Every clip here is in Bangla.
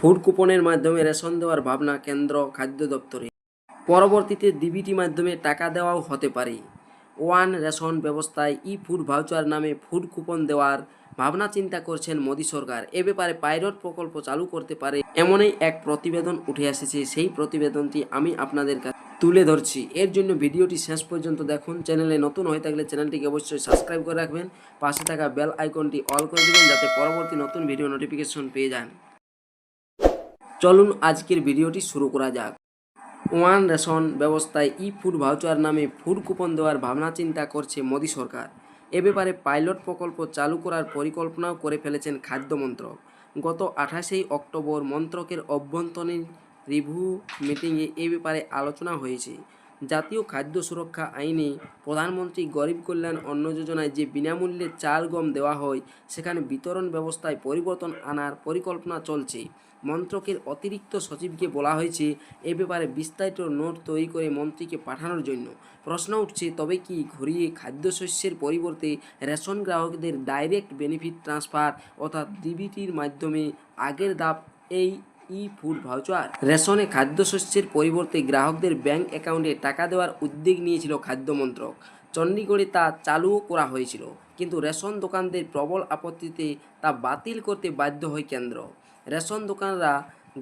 ফুড কুপনের মাধ্যমে রেশন দেওয়ার ভাবনা কেন্দ্র খাদ্য দপ্তরে। পরবর্তীতে ডিবিটি মাধ্যমে টাকা দেওয়াও হতে পারে। ওয়ান রেশন ব্যবস্থায় ই ফুড ভাউচার নামে ফুড কুপন দেওয়ার ভাবনা চিন্তা করছেন মোদী সরকার। এ ব্যাপারে পাইলট প্রকল্প চালু করতে পারে এমনই এক প্রতিবেদন উঠে এসেছে। সেই প্রতিবেদনটি আমি আপনাদের কাছে তুলে ধরছি। এর জন্য ভিডিওটি শেষ পর্যন্ত দেখুন। চ্যানেলে নতুন হয়ে থাকলে চ্যানেলটিকে অবশ্যই সাবস্ক্রাইব করে রাখবেন। পাশে থাকা বেল আইকনটি অল করে দেবেন যাতে পরবর্তী নতুন ভিডিও নোটিফিকেশন পেয়ে যান। চলুন আজকের ভিডিওটি শুরু করা যাক। ওয়ান রেশন ব্যবস্থায় ই ফুড ভাউচার নামে ফুড কুপন দেওয়ার ভাবনা চিন্তা করছে মোদী সরকার। এ ব্যাপারে পাইলট প্রকল্প চালু করার পরিকল্পনাও করে ফেলেছেন খাদ্য মন্ত্রক। গত আঠাশেই অক্টোবর মন্ত্রকের অভ্যন্তরীণ রিভিউ মিটিংয়ে এ ব্যাপারে আলোচনা হয়েছে। জাতীয় খাদ্য সুরক্ষা আইনে প্রধানমন্ত্রী গরিব কল্যাণ অন্ন যোজনায় যে বিনামূল্যে চাল, গম দেওয়া হয়, সেখানে বিতরণ ব্যবস্থায় পরিবর্তন আনার পরিকল্পনা চলছে। মন্ত্রকের অতিরিক্ত সচিবকে বলা হয়েছে, এ ব্যাপারে বিস্তারিত নোট তৈরি করে মন্ত্রীকে পাঠানোর জন্য। প্রশ্ন উঠছে, তবে কি ঘুরিয়ে খাদ্যশস্যের পরিবর্তে রেশন গ্রাহকদের ডাইরেক্ট বেনিফিট ট্রান্সফার অর্থাৎ ডিবিটির মাধ্যমে আগের ধাপ এই ই ফুড ভাউচার। রেশনে খাদ্যশস্যের পরিবর্তে গ্রাহকদের ব্যাংক অ্যাকাউন্টে টাকা দেওয়ার উদ্যোগ নিয়েছিল খাদ্য মন্ত্রক চণ্ডীগড়ে তা চালুও করা হয়েছিল, কিন্তু রেশন দোকানদের প্রবল আপত্তিতে তা বাতিল করতে বাধ্য হয় কেন্দ্র। রেশন দোকানরা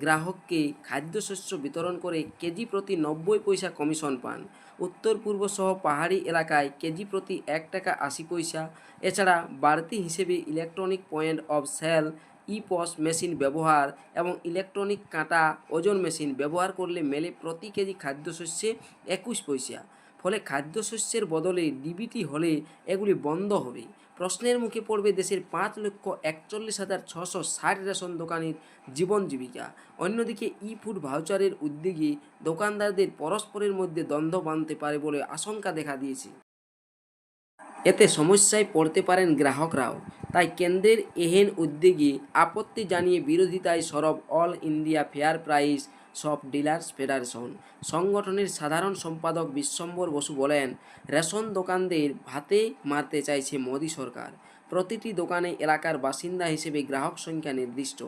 গ্রাহককে খাদ্যশস্য বিতরণ করে কেজি প্রতি নব্বই পয়সা কমিশন পান। উত্তর পূর্ব সহ পাহাড়ি এলাকায় কেজি প্রতি এক টাকা আশি পয়সা। এছাড়া বাড়তি হিসেবে electronic point of sale e POS machine ব্যবহার এবং ইলেকট্রনিক কাঁটা ওজন মেশিন ব্যবহার করলে মেলে প্রতি কেজি খাদ্যশস্যে একুশ পয়সা। ফলে খাদ্যশস্যের বদলে ডিবিটি হলে এগুলি বন্ধ হবে। প্রশ্নের মুখে পড়বে দেশের পাঁচ লক্ষ একচল্লিশ হাজার ছশো ষাট রেশন দোকানের জীবন জীবিকা। অন্যদিকে ই ফুড ভাউচারের উদ্যোগে দোকানদারদের পরস্পরের মধ্যে দ্বন্দ্ব বাঁধতে পারে বলে আশঙ্কা দেখা দিয়েছে। এতে সমস্যায় পড়তে পারেন গ্রাহকরাও। তাই কেন্দ্রের এহেন উদ্যোগে আপত্তি জানিয়ে বিরোধিতায় সরব all India fair price shop dealers federation. সংগঠনের সাধারণ সম্পাদক বিশ্বম্বর বসু বলেন, রেশন দোকানদের ভাতে মারতে চাইছে মোদী সরকার। প্রতিটি দোকানে এলাকার বাসিন্দা হিসেবে গ্রাহক সংখ্যা নির্দিষ্ট।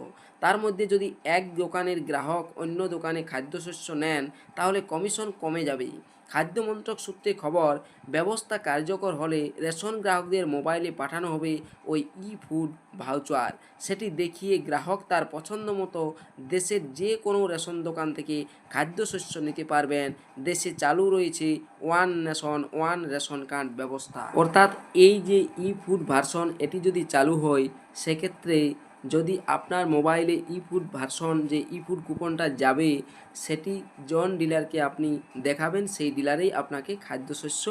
তার মধ্যে যদি এক দোকানের গ্রাহক অন্য দোকানে খাদ্যশস্য নেন, তাহলে কমিশন কমে যাবে। খাদ্য মন্ত্রক সূত্রে খবর, ব্যবস্থা কার্যকর হলে রেশন গ্রাহকদের মোবাইলে পাঠানো হবে ওই ই ফুড ভাউচার। সেটি দেখিয়ে গ্রাহক তার পছন্দ মতো দেশের যে কোনো রেশন দোকান থেকে খাদ্যশস্য নিতে পারবেন। দেশে চালু রয়েছে one nation, one ration card ব্যবস্থা। অর্থাৎ এই যে ই ফুড ভার্সন এটি যদি চালু হয়, সেক্ষেত্রে যদি আপনার মোবাইলে ইফুড ভার্সন যে ইফুড কুপনটা যাবে, সেটি জন ডিলারকে আপনি দেখাবেন, সেই ডিলারেই আপনাকে খাদ্যশস্য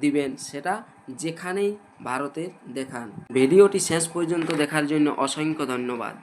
দিবেন। সেটা যেখানেই ভারতের দেখান। ভিডিওটি শেষ পর্যন্ত দেখার জন্য অসংখ্য ধন্যবাদ।